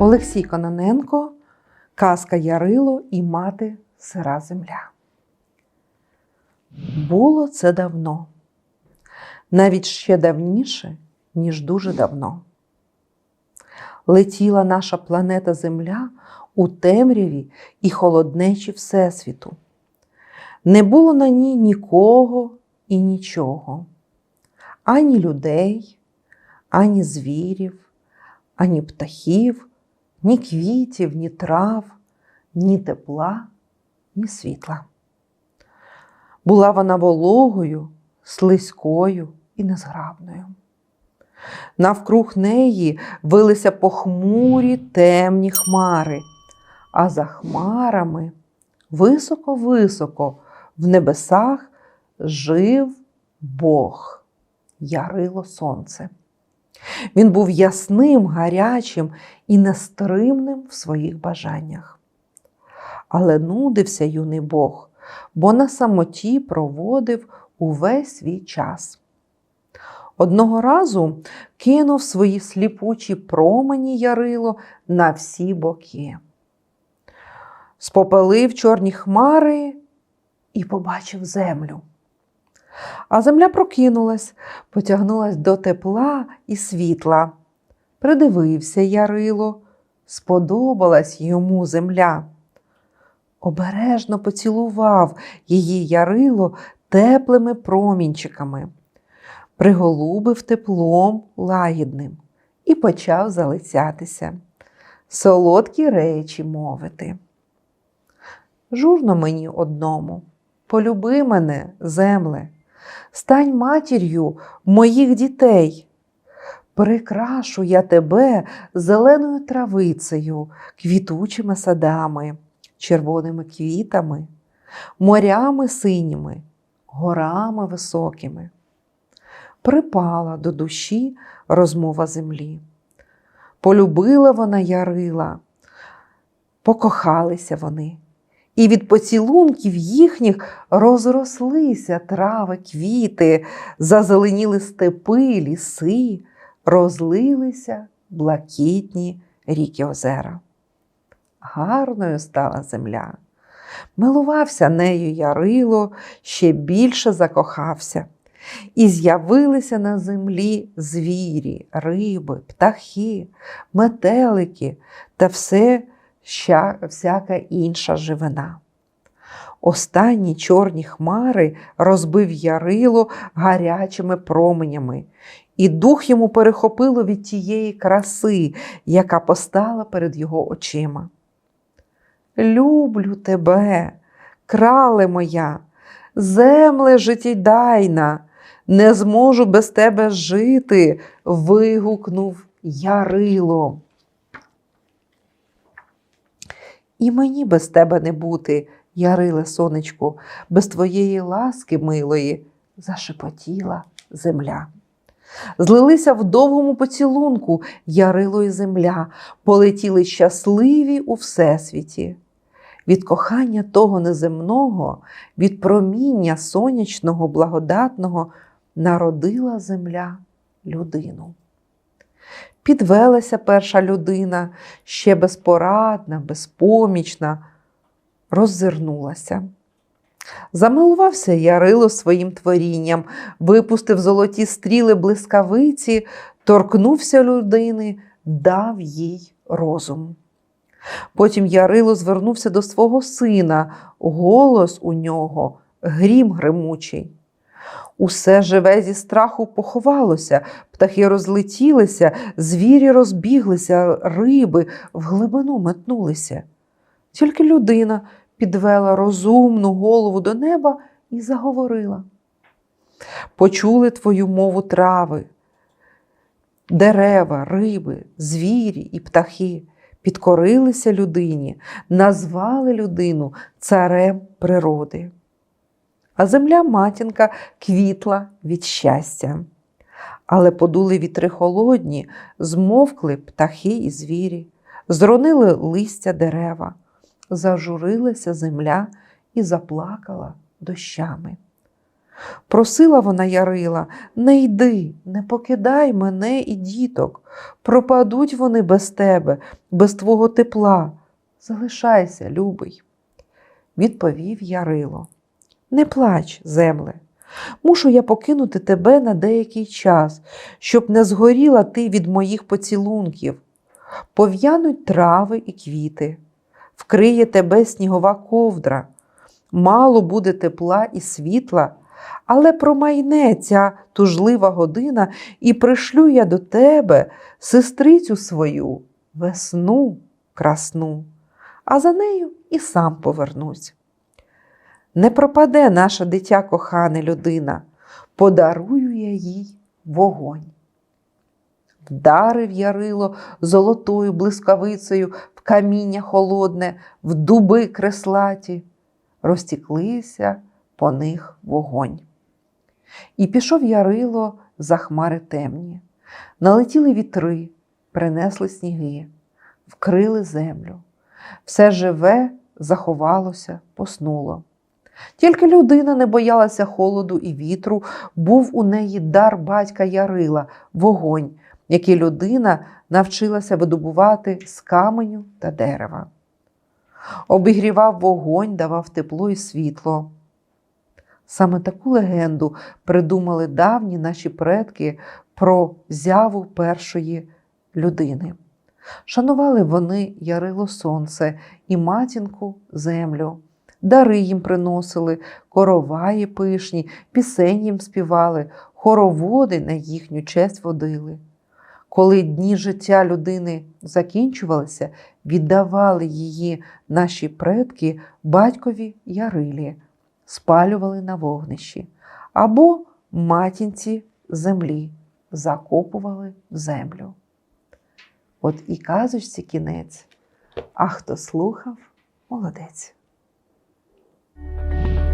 Олексій Кононенко, Казка Ярило і мати Сира Земля. Було це давно, навіть ще давніше, ніж дуже давно. Летіла наша планета Земля у темряві і холоднечі Всесвіту. Не було на ній нікого і нічого, ані людей, ані звірів, ані птахів, ні квітів, ні трав, ні тепла, ні світла. Була вона вологою, слизькою і незграбною. Навкруг неї вилися похмурі темні хмари, а за хмарами високо-високо в небесах жив Бог, ярило сонце. Він був ясним, гарячим і нестримним в своїх бажаннях. Але нудився юний Бог, бо на самоті проводив увесь свій час. Одного разу кинув свої сліпучі промені ярило на всі боки. Спопелив чорні хмари і побачив землю. А земля прокинулась, потягнулась до тепла і світла. Придивився Ярило, сподобалась йому земля. Обережно поцілував її Ярило теплими промінчиками, приголубив теплом лагідним і почав залицятися, солодкі речі мовити. Журно мені одному, полюби мене, земле, стань матір'ю моїх дітей. Прикрашу я тебе зеленою травицею, квітучими садами, червоними квітами, морями синіми, горами високими. Припала до душі розмова землі. Полюбила вона ярила, покохалися вони і від поцілунків їхніх розрослися трави, квіти, зазеленіли степи, ліси, розлилися блакитні ріки озера. Гарною стала земля. Милувався нею Ярило, ще більше закохався. І з'явилися на землі звірі, риби, птахи, метелики та все всяка інша живина. Останні чорні хмари розбив ярило гарячими променями, і дух йому перехопило від тієї краси, яка постала перед його очима. Люблю тебе, крале моя, земле життєдайна, не зможу без тебе жити. вигукнув Ярило. І мені без тебе не бути, яриле сонечко, без твоєї ласки милої, зашепотіла земля. Злилися в довгому поцілунку ярило і земля, полетіли щасливі у всесвіті. Від кохання того неземного, від проміння сонячного, благодатного народила земля людину. Підвелася перша людина, ще безпорадна, безпомічна, роззирнулася. Замилувався Ярило своїм творінням, випустив золоті стріли блискавиці, торкнувся людини, дав їй розум. Потім Ярило звернувся до свого сина, голос у нього грім гримучий. Усе живе зі страху поховалося, птахи розлетілися, звірі розбіглися, риби в глибину метнулися. Тільки людина підвела розумну голову до неба і заговорила. Почули твою мову трави, дерева, риби, звірі і птахи підкорилися людині, назвали людину царем природи а земля матінка квітла від щастя. Але подули вітри холодні, змовкли птахи і звірі, зронили листя дерева, зажурилася земля і заплакала дощами. Просила вона Ярила, не йди, не покидай мене і діток. Пропадуть вони без тебе, без твого тепла. Залишайся, любий. Відповів Ярило. Не плач, земле. Мушу я покинути тебе на деякий час, щоб не згоріла ти від моїх поцілунків. Пов'януть трави і квіти, вкриє тебе снігова ковдра. Мало буде тепла і світла, але промайне ця тужлива година, і пришлю я до тебе сестрицю свою, весну красну, а за нею і сам повернусь. Не пропаде наша дитя кохане людина, подарую я їй вогонь. Вдарив ярило золотою блискавицею в каміння холодне, в дуби креслаті, розтіклися по них вогонь. І пішов ярило за хмари темні, налетіли вітри, принесли сніги, вкрили землю. Все живе заховалося, поснуло. Тільки людина не боялася холоду і вітру, був у неї дар батька Ярила, вогонь, який людина навчилася видобувати з каменю та дерева. Обігрівав вогонь, давав тепло і світло. Саме таку легенду придумали давні наші предки про зяву першої людини. Шанували вони Ярило Сонце і матінку землю. Дари їм приносили, короваї пишні, пісень їм співали, хороводи на їхню честь водили. Коли дні життя людини закінчувалися, віддавали її наші предки батькові Ярилі, спалювали на вогнищі або матінці землі, закопували в землю. От і казочці кінець, а хто слухав, молодець. Música